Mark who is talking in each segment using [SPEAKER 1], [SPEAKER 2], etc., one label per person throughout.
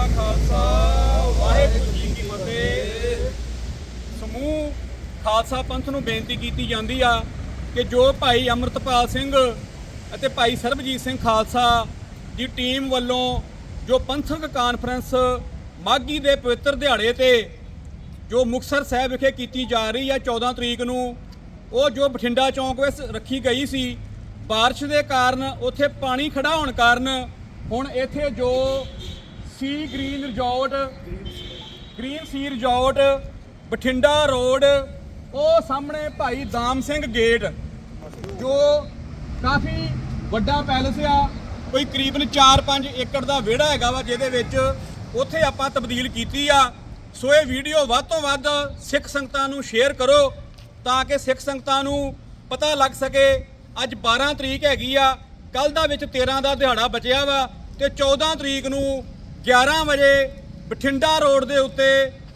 [SPEAKER 1] ਕਾ ਖਾਲਸਾ ਵਾਹਿਗੁਰੂ ਜੀ ਕੀ ਫਤਿਹ ਸਮੂਹ ਖਾਲਸਾ ਪੰਥ ਨੂੰ ਬੇਨਤੀ ਕੀਤੀ ਜਾਂਦੀ ਆ ਕਿ ਜੋ ਭਾਈ ਅਮਰਤਪਾਲ ਸਿੰਘ ਅਤੇ ਭਾਈ ਸਰਬਜੀਤ ਸਿੰਘ ਖਾਲਸਾ ਦੀ ਟੀਮ ਵੱਲੋਂ ਜੋ ਪੰਥਕ ਕਾਨਫਰੰਸ ਮਾਗੀ ਦੇ ਪਵਿੱਤਰ ਦਿਹਾੜੇ ਤੇ ਜੋ ਮੁਕਤਸਰ ਸਾਹਿਬ ਵਿਖੇ ਕੀਤੀ ਜਾ ਰਹੀ ਆ 14 ਤਰੀਕ ਨੂੰ ਉਹ ਜੋ ਬਠਿੰਡਾ ਚੌਂਕ ਵਿੱਚ ਰੱਖੀ ਗਈ ਸੀ بارش ਦੇ ਕਾਰਨ ਉੱਥੇ ਪਾਣੀ ਖੜਾ ਹੋਣ ਕਾਰਨ ਹੁਣ ਇੱਥੇ ਜੋ sea green resort, green sea resort, Bathinda road, ਉਹ ਸਾਹਮਣੇ ਭਾਈ ਦਾਮ ਸਿੰਘ ਗੇਟ, ਜੋ ਕਾਫੀ ਵੱਡਾ ਪੈਲਸ ਆ, ਕੋਈ ਕਰੀਬਨ 4-5 ਏਕੜ ਦਾ ਵਿਹੜਾ ਹੈਗਾ ਵਾ, ਜਿਹਦੇ ਵਿੱਚ ਉੱਥੇ ਆਪਾਂ ਤਬਦੀਲ ਕੀਤੀ ਆ। ਸੋ ਇਹ ਵੀਡੀਓ ਵੱਧ ਤੋਂ ਵੱਧ ਸਿੱਖ ਸੰਗਤਾਂ ਨੂੰ ਸ਼ੇਅਰ ਕਰੋ, ਤਾਂ ਕਿ ਸਿੱਖ ਸੰਗਤਾਂ ਨੂੰ ਪਤਾ ਲੱਗ ਸਕੇ, ਅੱਜ 12 ਤਰੀਕ ਹੈਗੀ ਆ ਕੱਲ ਦਾ ਵਿੱਚ 13 ਦਾ ਦਿਹਾੜਾ ਬਚਿਆ ਵਾ, ਤੇ 14 ਤਰੀਕ ਨੂੰ 11 ਵਜੇ ਬਠਿੰਡਾ ਰੋਡ ਦੇ ਉੱਤੇ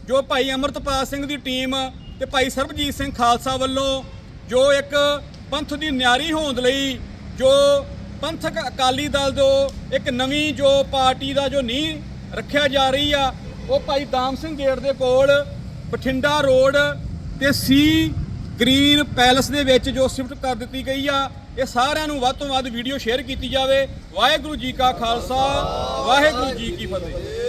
[SPEAKER 1] ਜੋ ਭਾਈ ਅਮਰਤਪਾਲ ਸਿੰਘ ਦੀ ਟੀਮ ਤੇ ਭਾਈ ਸਰਬਜੀਤ ਸਿੰਘ ਖਾਲਸਾ ਵੱਲੋਂ ਜੋ ਇੱਕ ਪੰਥ ਦੀ ਨਿਆਰੀ ਹੋਂਦ ਲਈ ਜੋ ਪੰਥਕ ਅਕਾਲੀ ਦਲ ਜੋ ਇੱਕ ਨਵੀਂ ਜੋ ਪਾਰਟੀ ਦਾ ਜੋ ਨੀਂਹ ਰੱਖਿਆ ਜਾ ਰਹੀ ਆ, ਉਹ ਭਾਈ ਦਾਮ ਸਿੰਘ ਗੇਟ ਦੇ ਕੋਲ ਬਠਿੰਡਾ ਰੋਡ ਤੇ ਸੀ ਗ੍ਰੀਨ ਪੈਲਸ ਦੇ ਵਿੱਚ ਜੋ ਸ਼ਿਫਟ ਕਰ ਦਿੱਤੀ ਗਈ ਆ, ਇਹ ਸਾਰਿਆਂ ਨੂੰ ਵੱਧ ਤੋਂ ਵੱਧ ਵੀਡੀਓ ਸ਼ੇਅਰ ਕੀਤੀ ਜਾਵੇ। ਵਾਹਿਗੁਰੂ ਜੀ ਕਾ ਖਾਲਸਾ, ਵਾਹਿਗੁਰੂ ਜੀ ਕੀ ਫਤਿਹ।